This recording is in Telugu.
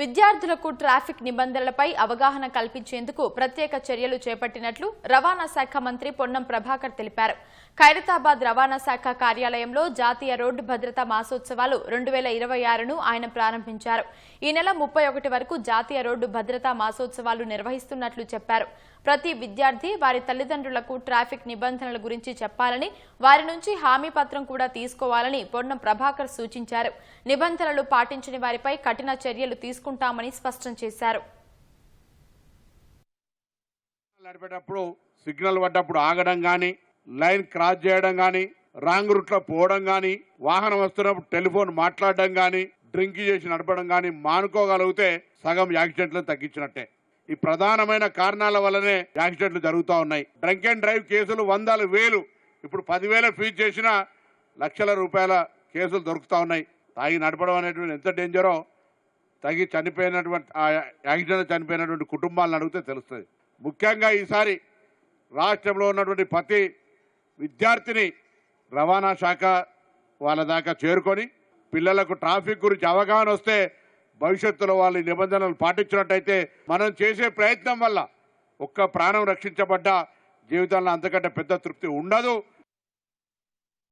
విద్యార్థులకు ట్రాఫిక్ నిబంధనలపై అవగాహన కల్పించేందుకు ప్రత్యేక చర్యలు చేపట్టినట్లు రవాణా శాఖ మంత్రి పొన్నం ప్రభాకర్ తెలిపారు. ఖైరతాబాద్ రవాణా శాఖ కార్యాలయంలో జాతీయ రోడ్డు భద్రతా మాసోత్సవాలు రెండు వేల ఇరవై ఆరును ఆయన ప్రారంభించారు. ఈ నెల ముప్పై ఒకటి వరకు జాతీయ రోడ్డు భద్రతా మాసోత్సవాలు నిర్వహిస్తున్నట్లు చెప్పారు. ప్రతి విద్యార్థి వారి తల్లిదండ్రులకు ట్రాఫిక్ నిబంధనల గురించి చెప్పాలని వారి నుంచి హామీ పత్రం కూడా తీసుకోవాలని పొన్నం ప్రభాకర్ సూచించారు. నిబంధనలు పాటించని వారిపై కఠిన చర్యలు తీసుకుంటామని స్పష్టం చేశారు. నడిపేటప్పుడు సిగ్నల్ పడ్డప్పుడు ఆగడం కానీ లైన్ క్రాస్ చేయడం కానీ రాంగ్ రూట్లో పోవడం కానీ వాహనం వస్తున్నప్పుడు టెలిఫోన్ మాట్లాడడం కానీ డ్రింక్ చేసి నడపడం కానీ మానుకోగలిగితే సగం యాక్సిడెంట్లను తగ్గించినట్టే. ఈ ప్రధానమైన కారణాల వల్లనే యాక్సిడెంట్లు జరుగుతూ ఉన్నాయి. డ్రంక్ అండ్ డ్రైవ్ కేసులు వందల వేలు ఇప్పుడు పదివేల ఫీజు చేసిన లక్షల రూపాయల కేసులు దొరుకుతూ ఉన్నాయి. తాగి నడపడం అనేటువంటి ఎంత డేంజరో తగి చనిపోయినటువంటి ఆ యాక్సిడెంట్ చనిపోయినటువంటి కుటుంబాలను అడిగితే తెలుస్తుంది. ముఖ్యంగా ఈసారి రాష్ట్రంలో ఉన్నటువంటి ప్రతి విద్యార్థిని రవాణా శాఖ వాళ్ళ దాకా చేరుకొని పిల్లలకు ట్రాఫిక్ గురించి అవగాహన వస్తే భవిష్యత్తులో వాళ్ళ నిబంధనలు పాటించినట్టయితే మనం చేసే ప్రయత్నం వల్ల ఒక్క ప్రాణం రక్షించబడ్డ జీవితంలో అంతకంటే పెద్ద తృప్తి ఉండదు.